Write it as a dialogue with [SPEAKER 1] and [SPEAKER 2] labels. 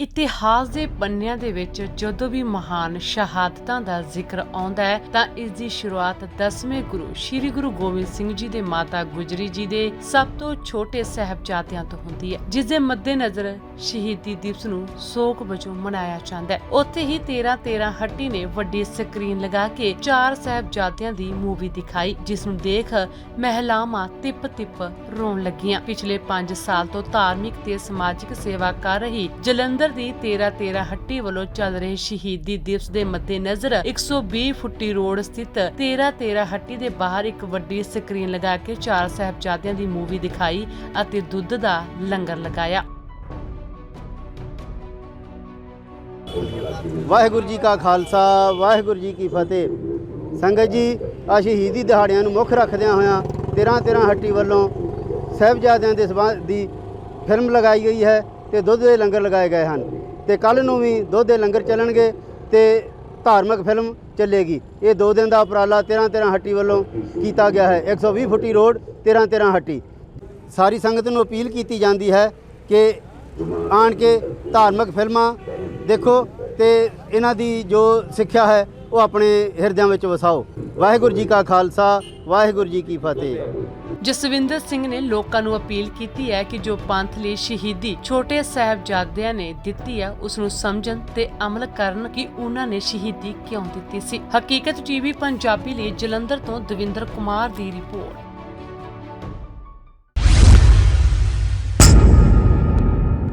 [SPEAKER 1] ਇਤਿਹਾਸ ਦੇ ਪੰਨਿਆਂ ਦੇ ਵਿੱਚ ਜਦੋਂ ਵੀ ਮਹਾਨ ਸ਼ਹਾਦਤਾਂ ਦਾ ਜ਼ਿਕਰ ਆਉਂਦਾ ਹੈ, ਤਾਂ ਇਸ ਦੀ ਸ਼ੁਰੂਆਤ 10ਵੇਂ ਗੁਰੂ, ਸ੍ਰੀ ਗੁਰੂ ਗੋਬਿੰਦ ਸਿੰਘ ਜੀ ਦੇ ਮਾਤਾ ਗੁਜਰੀ ਜੀ ਦੇ ਸਭ ਤੋਂ ਛੋਟੇ ਸਹਿਬਜ਼ਾਦਿਆਂ ਤੋਂ ਹੁੰਦੀ ਹੈ, ਜਿਸ ਦੇ ਮੱਦੇਨਜ਼ਰ ਸ਼ਹੀਦੀ ਦਿਵਸ ਨੂੰ ਸੋਗ ਵਜੋਂ ਮਨਾਇਆ ਜਾਂਦਾ ਹੈ। ਉੱਥੇ ਹੀ 13 13 ਹੱਟੀ ਨੇ ਵੱਡੀ ਸਕਰੀਨ ਲਗਾ ਕੇ ਚਾਰ ਸਹਿਬਜ਼ਾਦਿਆਂ ਦੀ ਮੂਵੀ ਦਿਖਾਈ, ਜਿਸ ਨੂੰ ਦੇਖ ਮਹਿਲਾਵਾਂ ਤਿਪ ਤਿਪ ਰੋਣ ਲੱਗੀਆਂ। ਪਿਛਲੇ 5 ਸਾਲ ਤੋਂ ਧਾਰਮਿਕ ਤੇ ਸਮਾਜਿਕ ਸੇਵਾ ਕਰ ਰਹੀ ਜਲੰਧਰ ਦੀ 13 13 ਹੱਟੀ ਵੱਲੋਂ ਚੱਲ ਰਹੇ ਸ਼ਹੀਦੀ ਦਿਵਸ ਦੇ ਮੱਦੇਨਜ਼ਰ 120 ਫੁੱਟੀ ਰੋਡ ਸਥਿਤ 13 13 ਹੱਟੀ ਦੇ ਬਾਹਰ ਇੱਕ ਵੱਡੀ ਸਕਰੀਨ ਲਗਾ ਕੇ ਚਾਰ ਸਾਹਿਬਜ਼ਾਦਿਆਂ ਦੀ ਮੂਵੀ ਦਿਖਾਈ ਅਤੇ ਦੁੱਧ ਦਾ ਲੰਗਰ ਲਗਾਇਆ।
[SPEAKER 2] ਵਾਹਿਗੁਰੂ ਜੀ ਕਾ ਖਾਲਸਾ, ਵਾਹਿਗੁਰੂ ਜੀ ਕੀ ਫਤਿਹ। ਸੰਗਤ ਜੀ, ਆ ਸ਼ਹੀਦੀ ਦਿਹਾੜਿਆਂ ਨੂੰ ਮੁੱਖ ਰੱਖਦਿਆਂ ਹੋਇਆਂ 13 13 ਹੱਟੀ ਵੱਲੋਂ ਸਾਹਿਬਜ਼ਾਦਿਆਂ ਦੇ ਸਬੰਧ ਦੀ ਫਿਲਮ ਲਗਾਈ ਗਈ ਹੈ। ਤੇ ਦੁੱਧ ਦੇ ਲੰਗਰ ਲਗਾਏ ਗਏ ਹਨ। ਤੇ ਕੱਲ ਨੂੰ ਵੀ ਦੁੱਧ ਦੇ ਲੰਗਰ ਚੱਲਣਗੇ ਤੇ ਧਾਰਮਿਕ ਫਿਲਮ ਚੱਲੇਗੀ। ਇਹ ਦੋ ਦਿਨ ਦਾ ਉਪਰਾਲਾ 13 13 ਹੱਟੀ ਵੱਲੋਂ ਕੀਤਾ ਗਿਆ ਹੈ। 120 ਫੁੱਟੀ ਰੋਡ 13 13 ਹੱਟੀ। ਸਾਰੀ ਸੰਗਤ ਨੂੰ ਅਪੀਲ ਕੀਤੀ ਜਾਂਦੀ ਹੈ ਕਿ ਆਣ ਕੇ ਧਾਰਮਿਕ ਫਿਲਮਾਂ ਦੇਖੋ ਤੇ ਇਹਨਾਂ ਦੀ ਜੋ ਸਿੱਖਿਆ ਹੈ, ਉਹ ਆਪਣੇ ਹਿਰਦਿਆਂ ਵਿੱਚ ਵਸਾਓ। ਵਾਹਿਗੁਰੂ ਜੀ ਕਾ ਖਾਲਸਾ, ਵਾਹਿਗੁਰੂ ਜੀ ਕੀ ਫਤਿਹ।
[SPEAKER 1] ਜਸਵਿੰਦਰ ਸਿੰਘ ਨੇ ਲੋਕਾਂ ਨੂੰ ਅਪੀਲ ਕੀਤੀ ਹੈ ਕਿ ਜੋ ਪੰਥ ਲਈ ਸ਼ਹੀਦੀ ਛੋਟੇ ਸਾਹਿਬਜ਼ਾਦਿਆਂ ਨੇ ਦਿੱਤੀ ਹੈ, ਉਸ ਨੂੰ ਸਮਝਣ ਤੇ ਅਮਲ ਕਰਨ ਕਿ ਉਹਨਾਂ ਨੇ ਸ਼ਹੀਦੀ ਕਿਉਂ ਦਿੱਤੀ ਸੀ। ਹਕੀਕਤ ਟੀਵੀ ਪੰਜਾਬੀ ਲਈ ਜਲੰਧਰ ਤੋਂ ਦਵਿੰਦਰ ਕੁਮਾਰ ਦੀ ਰਿਪੋਰਟ।